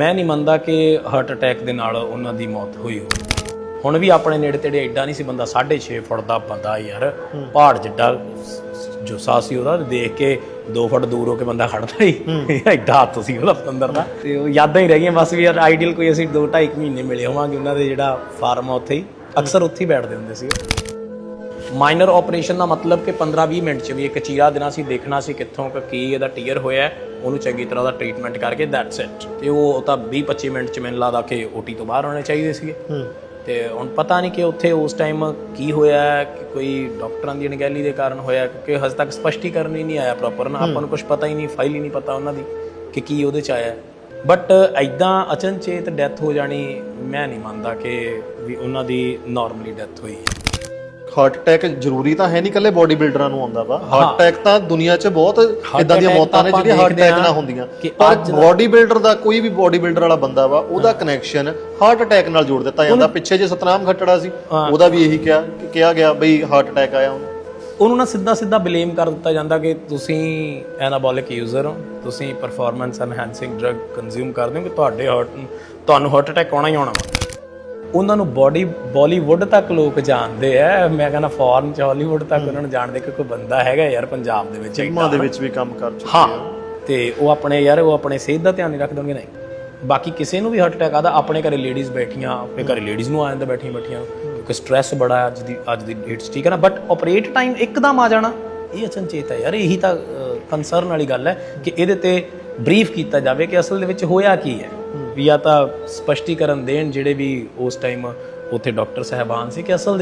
ਮੈਂ ਨਹੀਂ ਮੰਨਦਾ ਕਿ ਹਾਰਟ ਅਟੈਕ ਦੇ ਨਾਲ ਉਹਨਾਂ ਦੀ ਮੌਤ ਹੋਈ ਹੋਵੇ। ਹੁਣ ਵੀ ਆਪਣੇ ਨੇੜੇ ਤੇੜੇ ਐਡਾ ਨਹੀਂ ਸੀ ਬੰਦਾ 6.5 ਫੁੱਟ ਦਾ ਬੰਦਾ ਯਾਰ। ਪਹਾੜ ਜਿੱਡਾ ਜੋ ਸਾਹ ਸੀ ਉਹਦਾ ਦੇਖ ਕੇ 2 ਫੁੱਟ ਦੂਰ ਹੋ ਕੇ ਬੰਦਾ ਖੜਦਾ ਹੀ। ਐਡਾ ਹੱਥ ਸੀ ਉਹਦਾ ਪਤੰਦਰ ਦਾ। ਤੇ ਉਹ ਯਾਦਾਂ ਹੀ ਰਹਿ ਗਈਆਂ ਬਸ ਵੀ ਯਾਰ ਆਈਡੀਅਲ ਕੋਈ ਅਸੀਂ 2 2.5 ਮਹੀਨੇ ਮਿਲੇ ਹੋਵਾਂਗੇ ਉਹਨਾਂ ਦੇ ਜਿਹੜਾ ਫਾਰਮ ਆ ਉੱਥੇ ਹੀ। ਅਕਸਰ ਉੱਥੇ ਹੀ ਬੈਠਦੇ ਹੁੰਦੇ ਸੀ। ਮਾਈਨਰ ਆਪਰੇਸ਼ਨ ਦਾ ਮਤਲਬ ਕਿ 15-20 ਮਿੰਟ ਚ ਵੀ ਇੱਕ ਚੀਰਾ ਦੇਣਾ ਸੀ ਦੇਖਣਾ ਸੀ ਕਿੱਥੋਂ ਕਿ ਕੀ ਇਹਦਾ ਟੀਅਰ ਹੋਇਆ ਉਹਨੂੰ ਚੰਗੀ ਤਰ੍ਹਾਂ ਦਾ ਟ੍ਰੀਟਮੈਂਟ ਕਰਕੇ ਦੈਟਸ ਇਟ ਤੇ ਉਹ ਤਾਂ 20-25 ਮਿੰਟ ਚ ਮੈਨੂੰ ਲੱਗਦਾ ਕਿ ਓਟੀ ਤੋਂ ਬਾਹਰ ਹੋਣੇ ਚਾਹੀਦੇ ਸੀਗੇ। ਤੇ ਹੁਣ ਪਤਾ ਨਹੀਂ ਕਿ ਉੱਥੇ ਉਸ ਟਾਈਮ ਕੀ ਹੋਇਆ ਕਿ ਕੋਈ ਡਾਕਟਰਾਂ ਦੀ ਅਣਗਹਿਲੀ ਦੇ ਕਾਰਨ ਹੋਇਆ ਕਿਉਂਕਿ ਹਜੇ ਤੱਕ ਸਪਸ਼ਟੀਕਰਨ ਹੀ ਨਹੀਂ ਆਇਆ ਪ੍ਰੋਪਰ ਨਾ ਆਪਾਂ ਨੂੰ ਕੁਝ ਪਤਾ ਹੀ ਨਹੀਂ ਫਾਈਲ ਹੀ ਨਹੀਂ ਪਤਾ ਉਹਨਾਂ ਦੀ ਕਿ ਕੀ ਉਹਦੇ ਚ ਆਇਆ। ਬਟ ਐਦਾਂ ਅਚਨਚੇਤ ਡੈਥ ਹੋ ਜਾਣੀ ਮੈਂ ਨਹੀਂ ਮੰਨਦਾ ਕਿ ਵੀ ਉਹਨਾਂ ਦੀ ਨਾਰਮਲੀ ਡੈਥ ਹੋਈ ਹੈ। ਹਾਰਟ ਅਟੈਕ ਜ਼ਰੂਰੀ ਤਾਂ ਹੈ ਨਹੀਂ ਕੱਲੇ ਬੋਡੀ ਬਿਲਡਰਾਂ ਨੂੰ ਆਉਂਦਾ ਵਾ। ਹਾਰਟ ਅਟੈਕ ਤਾਂ ਦੁਨੀਆ 'ਚ ਬਹੁਤ ਇਦਾਂ ਦੀਆਂ ਮੌਤਾਂ ਨੇ ਜਿਹੜੀਆਂ ਹਾਰਟ ਅਟੈਕ ਨਾਲ ਹੁੰਦੀਆਂ। ਪਰ ਬੋਡੀ ਬਿਲਡਰ ਦਾ ਕੋਈ ਵੀ ਬੋਡੀ ਬਿਲਡਰ ਵਾਲਾ ਬੰਦਾ ਵਾ ਉਹਦਾ ਕਨੈਕਸ਼ਨ ਹਾਰਟ ਅਟੈਕ ਨਾਲ ਜੋੜ ਦਿੱਤਾ ਜਾਂਦਾ। ਪਿੱਛੇ ਜੇ ਸਤਨਾਮ ਖੱਟੜਾ ਸੀ ਉਹਦਾ ਵੀ ਇਹੀ ਕਿਹਾ ਕਿ ਕਿਹਾ ਗਿਆ ਬਈ ਹਾਰਟ ਅਟੈਕ ਆਇਆ ਉਹਨੂੰ। ਉਹਨੂੰ ਨਾ ਸਿੱਧਾ ਸਿੱਧਾ ਬਲੇਮ ਕਰ ਦਿੱਤਾ ਜਾਂਦਾ ਕਿ ਤੁਸੀਂ ਐਨਾਬੋਲਿਕ ਯੂਜ਼ਰ ਹੋ ਤੁਸੀਂ ਪਰਫਾਰਮੈਂਸ ਐਨਹਾਂਸਿੰਗ ਡਰੱਗ ਕੰਜ਼ਿਊਮ ਕਰਦੇ ਹੋ ਕਿ ਤੁਹਾਡੇ ਹਾਰਟ ਤੁਹਾਨੂੰ ਹਾਰਟ ਅਟੈਕ ਆਉਣਾ ਹੀ ਆਉਣਾ ਉਹਨਾਂ ਨੂੰ ਬਾਡੀ ਬਾਲੀਵੁੱਡ ਤੱਕ ਲੋਕ ਜਾਣਦੇ ਆ। ਮੈਂ ਕਹਿੰਦਾ ਫੋਰਨ ਚ ਹਾਲੀਵੁੱਡ ਤੱਕ ਉਹਨਾਂ ਨੂੰ ਜਾਣਦੇ ਕਿ ਕੋਈ ਬੰਦਾ ਹੈਗਾ ਯਾਰ ਪੰਜਾਬ ਦੇ ਵਿੱਚ ਫਿਲਮਾਂ ਦੇ ਵਿੱਚ ਵੀ ਕੰਮ ਕਰ ਚੁੱਕੇ ਹਾਂ। ਤੇ ਉਹ ਆਪਣੇ ਯਾਰ ਉਹ ਆਪਣੇ ਸਿਹਤ ਦਾ ਧਿਆਨ ਨਹੀਂ ਰੱਖਦੇ ਹੋਣਗੇ ਨਹੀਂ। ਬਾਕੀ ਕਿਸੇ ਨੂੰ ਵੀ ਹਾਰਟ ਅਟੈਕ ਆਦਾ ਆਪਣੇ ਘਰੇ ਲੇਡੀਜ਼ ਬੈਠੀਆਂ ਆਪਣੇ ਘਰੇ ਲੇਡੀਜ਼ ਨੂੰ ਆ ਜਾਂਦਾ ਬੈਠੀਆਂ ਬੈਠੀਆਂ ਕਿਉਂਕਿ ਸਟ੍ਰੈਸ ਬੜਾ ਅੱਜ ਦੀ ਅੱਜ ਦੀ ਡੇਟ 'ਚ ਠੀਕ ਹੈ ਨਾ। ਬਟ ਆਪਰੇਟ ਟਾਈਮ ਇੱਕਦਮ ਆ ਜਾਣਾ ਇਹ ਅਚਨਚੇਤ ਹੈ ਯਾਰ। ਇਹੀ ਤਾਂ ਕੰਸਰਨ ਵਾਲੀ ਗੱਲ ਹੈ ਕਿ ਇਹਦੇ ਤੇ ਬਰੀਫ ਕੀਤਾ ਜਾਵੇ ਕਿ ਅਸਲ ਦੇ ਵਿੱਚ ਹੋਇਆ ਕੀ ਹੈ? ਵੀ ਜਾਂ ਤਾਂ ਸਪਸ਼ਟੀਕਰਨ ਦੇਣ ਜਿਹੜੇ ਵੀ ਉਸ ਟਾਈਮ ਉੱਥੇ ਡਾਕਟਰ ਸਹਿਬਾਨ ਸੀ ਕਿ ਅਸਲ ਦੇ